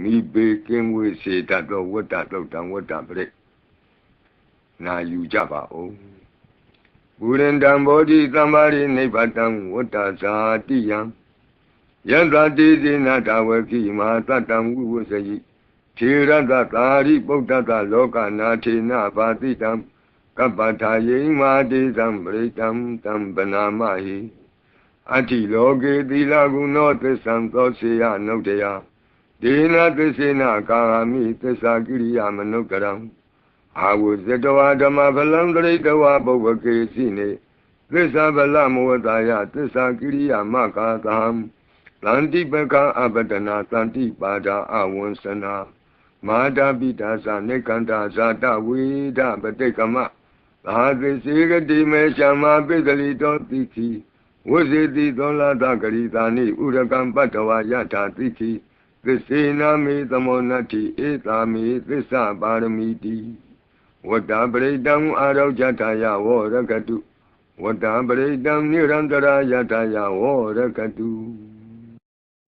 မိဘေကင်းဝေးစေတတ်သောဝတ္တတုတ်တံဝတ္တပရိနာယူကြပါဦးဘူရင်တံဘောဓိသံပါရိနိဗ္ဗတံဝတ္တဇာတိယံယန္တတိစေနတဝကိမာတတံဝိဝစယိထေရတသာရိပုတ္တတလောကနာထေနဘာတိတံကပ္ပထာယိမာတိသံပရိတံတံပနာမဟိအတ္တိလောကေသီလကုဏောသစ္ဆံသောစေယနုတ္တယ ဒေနသစ္စေနကာမိသစ္စာကိရိယာမနုကရံအာဝဇတဝဓမ္မဗလံတရိတဝပုဗ္ဗကေစီနေသစ္စာဗလမောတာယသစ္စာကိရိယာမကာသံတန္တိပကအပဒနာတန္တိပါဒာအဝံစနာမာတာပိတာသနေကန္တာဇာတဝိဒပတိကမသာသစေကတိမေရှမပိတလိတောတိခိဝဇေတိသောလာတဂရိတာနိဥရကံပတ္တဝယထာတိခိ သစ္စေနာမေသမောနတ္တိဧတာမေသစ္စာပါရမီတိဝတ္တပရိတံအာရောဇထာယဝရကတုဝတ္တပရိတံနိရန္တရာယထာယဝရကတု